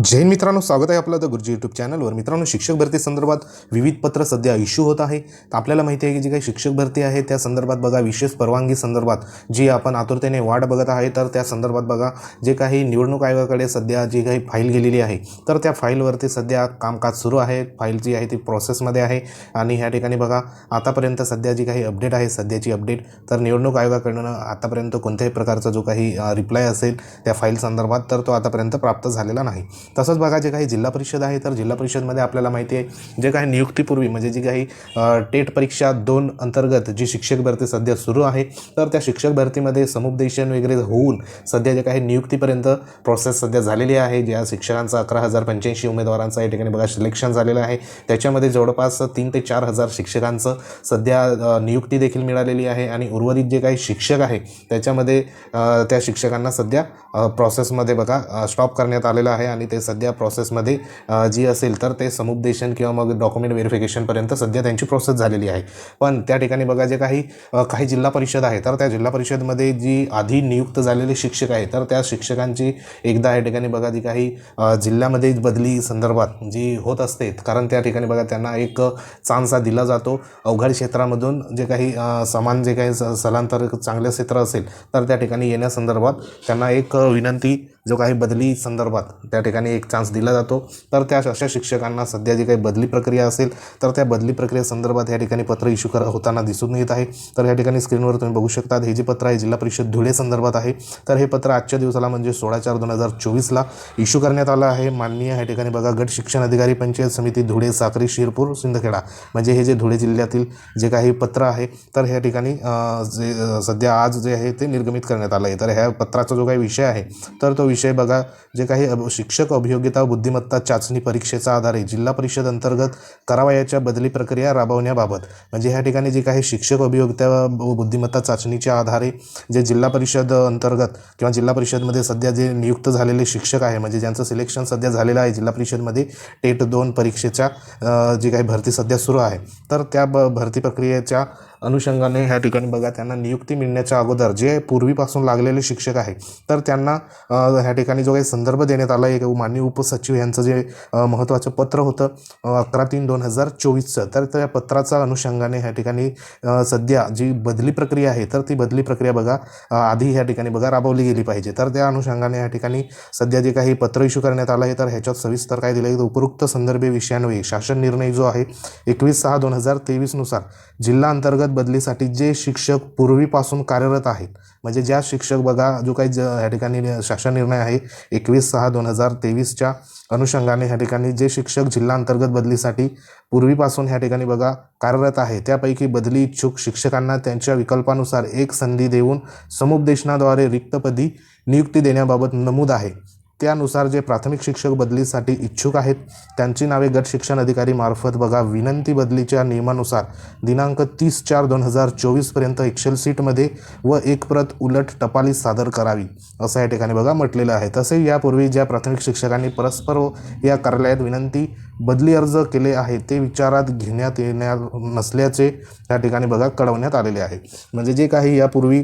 जैन मित्रांनो स्वागत आहे आपलं द गुरुजी यूट्यूब चॅनलवर मित्रांनो शिक्षक भरती संदर्भात विविध पत्र सध्या इश्यू होत आहे. तर आपल्याला माहिती आहे की जी काही शिक्षक भरती आहे त्या संदर्भात बघा विशेष परवानगी संदर्भात जी आपण आतुरतेने वाट बघत आहे तर त्या संदर्भात बघा जे काही निवडणूक आयोगाकडे सध्या जी काही फाईल गेलेली आहे तर त्या फाईलवरती सध्या कामकाज सुरू आहे. फाईल जी आहे ती प्रोसेसमध्ये आहे. आणि ह्या ठिकाणी बघा आतापर्यंत सध्या जी काही अपडेट आहे सध्याची अपडेट तर निवडणूक आयोगाकडनं आतापर्यंत कोणत्याही प्रकारचा जो काही रिप्लाय असेल त्या फाईल संदर्भात तर तो आतापर्यंत प्राप्त झालेला नाही. तसंच बघा जे काही जिल्हा परिषद आहे तर जिल्हा परिषदमध्ये आपल्याला माहिती आहे जे काही नियुक्तीपूर्वी म्हणजे जी काही टेट परीक्षा दोन अंतर्गत जी शिक्षक भरती सध्या सुरू आहे तर त्या शिक्षक भरतीमध्ये समुपदेशन वगैरे होऊन सध्या जे काही नियुक्तीपर्यंत प्रोसेस सध्या झालेली आहे ज्या शिक्षकांचा अकरा हजार पंच्याऐंशी उमेदवारांचा या ठिकाणी बघा सिलेक्शन झालेलं आहे त्याच्यामध्ये जवळपास तीन ते चार हजार शिक्षकांचं सध्या नियुक्ती देखील मिळालेली आहे आणि उर्वरित जे काही शिक्षक आहे त्याच्यामध्ये त्या शिक्षकांना सध्या प्रोसेसमध्ये बघा स्टॉप करण्यात आलेलं आहे आणि ते सध्या प्रोसेसमध्ये जी असेल तर ते समुपदेशन किंवा मग डॉक्युमेंट व्हेरिफिकेशनपर्यंत सध्या त्यांची प्रोसेस झालेली आहे. पण त्या ठिकाणी बघा जे काही काही जिल्हा परिषद आहे तर त्या जिल्हा परिषदमध्ये जी आधी नियुक्त झालेले शिक्षक आहे तर त्या शिक्षकांची एकदा या ठिकाणी बघा जी काही जिल्ह्यामध्ये बदली संदर्भात जी होत असते कारण त्या ठिकाणी बघा त्यांना एक चान्सा दिला जातो. अवघड क्षेत्रामधून जे काही समान जे काही स्थलांतर चांगलं क्षेत्र असेल तर त्या ठिकाणी येण्यासंदर्भात त्यांना एक विनंती जो काही बदली संदर्भात त्या ठिकाणी एक चान्स दिला जातो. तर त्या अशा शिक्षकांना सध्या जी काही बदली प्रक्रिया असेल तर त्या बदली प्रक्रियेसंदर्भात या ठिकाणी पत्र इश्यू कर होताना दिसून येत आहे. तर या ठिकाणी स्क्रीनवर तुम्ही बघू शकता हे जे पत्र आहे जिल्हा परिषद धुळे संदर्भात आहे. तर हे पत्र आजच्या दिवसाला म्हणजे सोळा चार दोन हजार चोवीसला इश्यू करण्यात आलं आहे. माननीय या ठिकाणी बघा गट शिक्षण अधिकारी पंचायत समिती धुळे साक्री शिरपूर सिंदखेडा. म्हणजे हे जे धुळे जिल्ह्यातील जे काही पत्र आहे तर ह्या ठिकाणी जे सध्या आज जे आहे ते निर्गमित करण्यात आलं आहे. तर ह्या पत्राचा जो काही विषय आहे तर तो विषय बघा जे काही अभ- शिक्षक अभियोग्यता व बुद्धिमत्ता चाचणी परीक्षेचा आधारे जिल्हा परिषद अंतर्गत करावयाच्या बदली प्रक्रिया राबवण्याबाबत म्हणजे ह्या ठिकाणी जे काही शिक्षक अभियोग्यता व बुद्धिमत्ता चाचणीच्या आधारे जे जिल्हा परिषद अंतर्गत किंवा जिल्हा परिषदमध्ये सध्या जे नियुक्त झालेले शिक्षक आहे म्हणजे ज्यांचं सिलेक्शन सध्या झालेलं आहे जिल्हा परिषदमध्ये टेट दोन परीक्षेच्या जी काही भरती सध्या सुरू आहे तर त्या ब भरती प्रक्रियेच्या अनुषंगाने ह्या ठिकाणी बघा त्यांना नियुक्ती मिळण्याच्या अगोदर जे पूर्वीपासून लागलेले शिक्षक आहे तर त्यांना ह्या ठिकाणी जो काही संदर्भ देण्यात आला आहे माननीय उपसचिव यांचं जे महत्त्वाचं पत्र होतं अकरा तीन दोन हजार चोवीसचं तर त्या पत्राच्या अनुषंगाने ह्या ठिकाणी सध्या जी बदली प्रक्रिया आहे तर ती बदली प्रक्रिया बघा आधी ह्या ठिकाणी बघा राबवली गेली पाहिजे. तर त्या अनुषंगाने ह्या ठिकाणी सध्या जे काही पत्र इश्यू करण्यात आलं आहे तर ह्याच्यात सविस्तर काय दिलं आहे तर उपरोक्त संदर्भे विषयांवे शासन निर्णय जो आहे एकवीस सहा दोन हजार तेवीसनुसार जिल्हा अंतर्गत बदलीसाठी जे शिक्षक पूर्वीपासून कार्यरत आहेत म्हणजे ज्या शिक्षक बघा जो काही ज ह्या ठिकाणी शासन निर्णय आहे एकवीस सहा दोन हजार तेवीसच्या अनुषंगाने ह्या ठिकाणी जे शिक्षक जिल्हा अंतर्गत बदलीसाठी पूर्वीपासून ह्या ठिकाणी बघा कार्यरत आहे त्यापैकी बदली इच्छुक शिक्षकांना त्यांच्या विकल्पानुसार एक संधी देऊन समुपदेशनाद्वारे रिक्तपदी नियुक्ती देण्याबाबत नमूद आहे. त्यानुसार जे प्राथमिक शिक्षक बदलीसाठी इच्छुक आहेत त्यांची नावे गट शिक्षण अधिकारी मार्फत बघा. विनंती बदलीच्या नियमानुसार दिनांक तीस चार दोन हजार चोवीसपर्यंत एक्सेल सीटमध्ये व एक प्रत उलट टपाली सादर करावी असं या ठिकाणी बघा म्हटलेलं आहे. तसे यापूर्वी ज्या प्राथमिक शिक्षकांनी परस्पर या कार्यालयात विनंती बदली अर्ज केले आहे ते विचारात घेण्यात येणार नसल्याचे या ठिकाणी बघा कळवण्यात आलेले आहे. म्हणजे जे काही यापूर्वी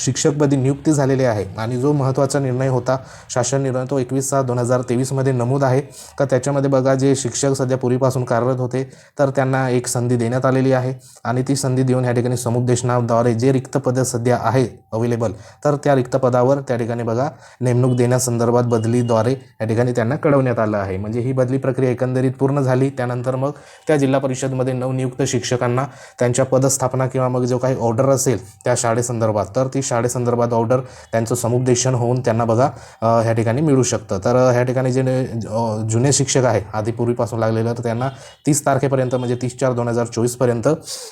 शिक्षकपदी नियुक्ती झालेली आहे आणि जो महत्त्वाचा निर्णय होता शासन निर्णय तो एकवीस सहा दोन हजार तेवीसमध्ये नमूद आहे. का त्याच्यामध्ये बघा जे शिक्षक सध्या पूर्वीपासून कार्यरत होते तर त्यांना एक संधी देण्यात आलेली आहे. आणि ती संधी देऊन ह्या ठिकाणी समुपदेशनाद्वारे जे रिक्त पद सध्या आहे अवेलेबल तर त्या रिक्त पदावर त्या ठिकाणी बघा नेमणूक देण्यासंदर्भात बदलीद्वारे या ठिकाणी त्यांना कळवण्यात आलं आहे. म्हणजे ही बदली प्रक्रिया एकंदरीत पूर्ण झाली. त्यानंतर मग त्या जिल्हा परिषदमध्ये नवनियुक्त शिक्षकांना त्यांच्या पदस्थापना किंवा मग जो काही ऑर्डर असेल त्या शाळेसंदर्भात तर ती शाळेसंदर्भात ऑर्डर त्यांचं समुपदेशन होऊन त्यांना बघा ह्या ठिकाणी मिळू शकतं. तर ह्या ठिकाणी जे जुने शिक्षक आहे आधी पूर्वीपासून लागलेलं तर त्यांना तीस तारखेपर्यंत म्हणजे तीस चार दोन हजार चोवीसपर्यंत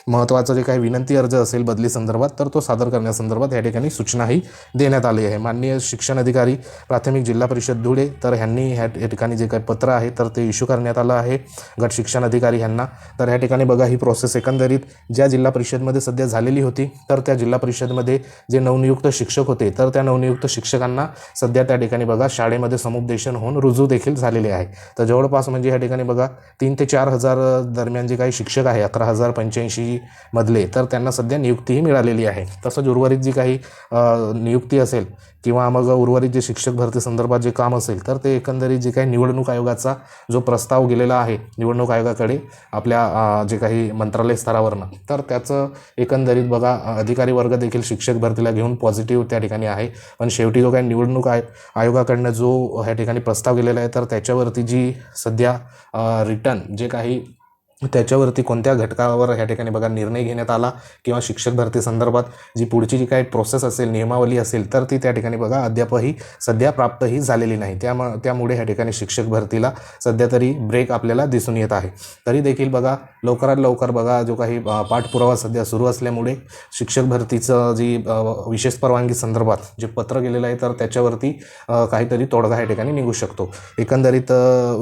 महत्त्वाचं जे काही विनंती अर्ज असेल बदली संदर्भात तर तो सादर करण्यासंदर्भात या ठिकाणी सूचनाही देण्यात आली आहे. माननीय शिक्षण अधिकारी प्राथमिक जिल्हा परिषद धुळे तर ह्यांनी ह्या ठिकाणी जे काही पत्र आहे तर ते इश्यू करण्यात आलं आहे. गट शिक्षण अधिकारी ह्यांना तर ह्या ठिकाणी बघा ही प्रोसेस एकंदरीत ज्या जिल्हा परिषदमध्ये सध्या झालेली होती तर त्या जिल्हा परिषदमध्ये जे नवनियुक्त शिक्षक होते तर त्या नवनियुक्त शिक्षकांना सध्या त्या ठिकाणी बघा शाळेमध्ये समुपदेशन होऊन रुजू देखील झालेले आहे. तर जवळपास म्हणजे ह्या ठिकाणी बघा तीन ते चार हजार दरम्यान जे काही शिक्षक आहे अकरा हजार पंच्याऐंशी मधले तर त्यांना सध्या नियुक्तीही मिळालेली आहे. तसंच उर्वरित जी काही नियुक्ती असेल किंवा मग उर्वरित जे शिक्षक भरती संदर्भात जे काम असेल तर ते एकंदरीत जे काही निवडणूक आयोगाचा जो प्रस्ताव गेलेला आहे निवडणूक आयोगाकडे आपल्या जे काही मंत्रालय स्तरावरनं तर त्याचं एकंदरीत बघा अधिकारी वर्ग देखील शिक्षक भरतीला घेऊन पॉझिटिव्ह त्या ठिकाणी आहे. पण शेवटी जो काही निवडणूक आय आयोगाकडनं जो ह्या ठिकाणी प्रस्ताव गेलेला आहे तर त्याच्यावरती जी सध्या रिटर्न जे काही त्याच्यावरती कोणत्या घटकावर ह्या ठिकाणी बघा निर्णय घेण्यात आला किंवा शिक्षक भरती संदर्भात जी पुढची जी काही प्रोसेस असेल नियमावली असेल तर ती त्या ठिकाणी बघा अद्यापही सध्या प्राप्तही झालेली नाही. त्याम त्यामुळे ह्या ठिकाणी शिक्षक भरतीला सध्या तरी ब्रेक आपल्याला दिसून येत आहे. तरी देखील बघा लवकरात लवकर बघा जो काही पाठपुरावा सध्या सुरू असल्यामुळे शिक्षक भरतीचं जी विशेष परवानगी संदर्भात जे पत्र गेलेलं आहे तर त्याच्यावरती काहीतरी तोडगा ह्या ठिकाणी निघू शकतो. एकंदरीत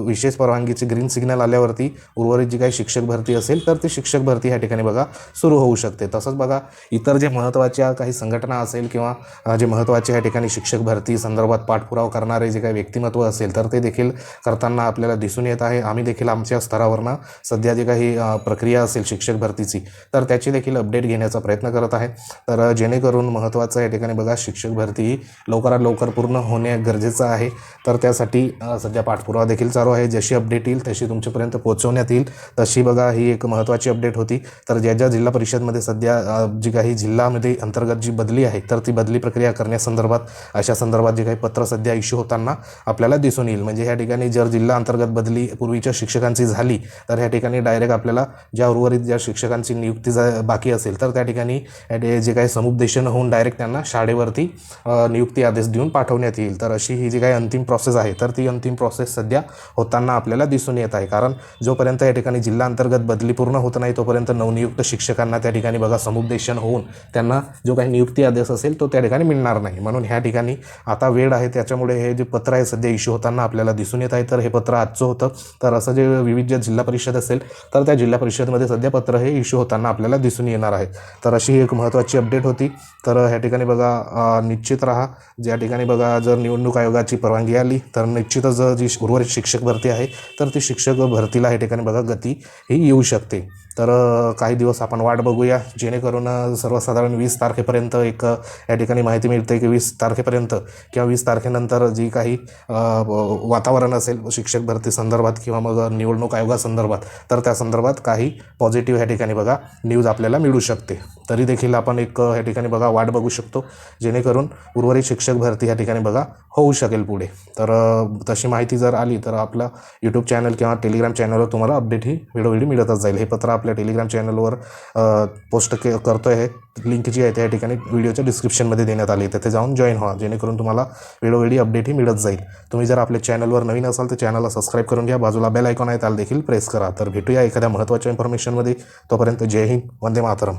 विशेष परवानगीची ग्रीन सिग्नल आल्यावरती उर्वरित जी काही शिक्षक भरती असेल तर ती शिक्षक भरती ह्या ठिकाणी बघा सुरू होऊ शकते. तसंच बघा इतर जे महत्त्वाच्या काही संघटना असेल किंवा जे महत्त्वाचे ह्या ठिकाणी शिक्षक भरती संदर्भात पाठपुरावा करणारे जे काही व्यक्तिमत्व असेल तर ते देखील करताना आपल्याला दिसून येत आहे. आम्ही देखील आमच्या स्तरावरनं सध्या जी काही प्रक्रिया असेल शिक्षक भरतीची तर त्याची देखील अपडेट घेण्याचा प्रयत्न करत आहे. तर जेणेकरून महत्त्वाचं या ठिकाणी बघा शिक्षक भरती ही लवकरात लवकर पूर्ण होणे गरजेचं आहे. तर त्यासाठी सध्या पाठपुरावा देखील चालू आहे. जशी अपडेट येईल तशी तुमच्यापर्यंत पोहोचवण्यात येईल. तशी बघा ही एक महत्त्वाची अपडेट होती. तर ज्या ज्या जिल्हा परिषदमध्ये सध्या जी काही जिल्ह्यामध्ये अंतर्गत जी बदली आहे तर ती बदली प्रक्रिया करण्यासंदर्भात अशा संदर्भात जे काही पत्र सध्या इश्यू होताना आपल्याला दिसून येईल. म्हणजे ह्या ठिकाणी जर जिल्हा अंतर्गत बदली पूर्वीच्या शिक्षकांची झाली तर ह्या ठिकाणी डायरेक्ट आपल्याला ज्या उर्वरित ज्या शिक्षकांची नियुक्ती जा बाकी असेल तर त्या ठिकाणी जे काही समुपदेशन होऊन डायरेक्ट त्यांना शाळेवरती नियुक्ती आदेश देऊन पाठवण्यात येईल. तर अशी ही जी काही अंतिम प्रोसेस आहे तर ती अंतिम प्रोसेस सध्या होताना आपल्याला दिसून येत आहे. कारण जोपर्यंत या ठिकाणी जिल्हा अंतर्गत बदली पूर्ण होत नाही तोपर्यंत नवनियुक्त शिक्षकांना त्या ठिकाणी बघा समुपदेशन होऊन त्यांना जो काही नियुक्ती आदेश असेल तो त्या ठिकाणी मिळणार नाही. म्हणून ह्या ठिकाणी आता वेळ आहे त्याच्यामुळे हे जे पत्र आहे सध्या इश्यू होताना आपल्याला दिसून येत आहे. तर हे पत्र आजचं होतं. तर असं जे विविध जे जिल्हा परिषद असेल तर त्या जिल्हा परिषदमध्ये सध्या पत्र हे इश्यू होताना आपल्याला दिसून येणार आहे. तर अशी ही एक महत्त्वाची अपडेट होती. तर ह्या ठिकाणी बघा निश्चित राहा. ज्या ठिकाणी बघा जर निवडणूक आयोगाची परवानगी आली तर निश्चितच जी उर्वरित शिक्षक भरती आहे तर ती शिक्षक भरतीला ह्या ठिकाणी बघा गती ही येऊ शकते. तर काही दिवस आपण वाट बघूया. जेणेकरून सर्वसाधारण वीस तारखेपर्यंत एक या ठिकाणी माहिती मिळते की वीस तारखेपर्यंत किंवा वीस तारखेनंतर जी काही वातावरण असेल शिक्षक भरती संदर्भात किंवा मग निवडणूक आयोगासंदर्भात तर त्या संदर्भात काही पॉझिटिव्ह ह्या ठिकाणी बघा न्यूज आपल्याला मिळू शकते. तरी देखील आपण एक ह्या ठिकाणी बघा वाट बघू शकतो. जेणेकरून उर्वरित शिक्षक भरती ह्या ठिकाणी बघा होऊ शकेल पुढे. तर तशी माहिती जर आली तर आपला यूट्यूब चॅनल किंवा टेलिग्राम चॅनलवर तुम्हाला अपडेट ही वेळोवेळी मिळतच जाईल. हे पत्र आपल्या टेलिग्राम चॅनलवर पोस्ट के करतो आहे लिंक जी आहे त्या ठिकाणी व्हिडिओच्या डिस्क्रिप्शनमध्ये देण्यात आली तिथे जाऊन जॉईन व्हा. जेणेकरून तुम्हाला वेळोवेळी अपडेटही मिळत जाईल. तुम्ही जर आपल्या चॅनलवर नवीन असाल तर चॅनलला सबस्क्राईब करून घ्या. बाजूला बेल आयकॉन आहे त्याला देखील प्रेस करा. तर भेटूया एखाद्या महत्त्वाच्या इन्फॉर्मेशनमध्ये तोपर्यंत जय हिंद. वंदे मातरम.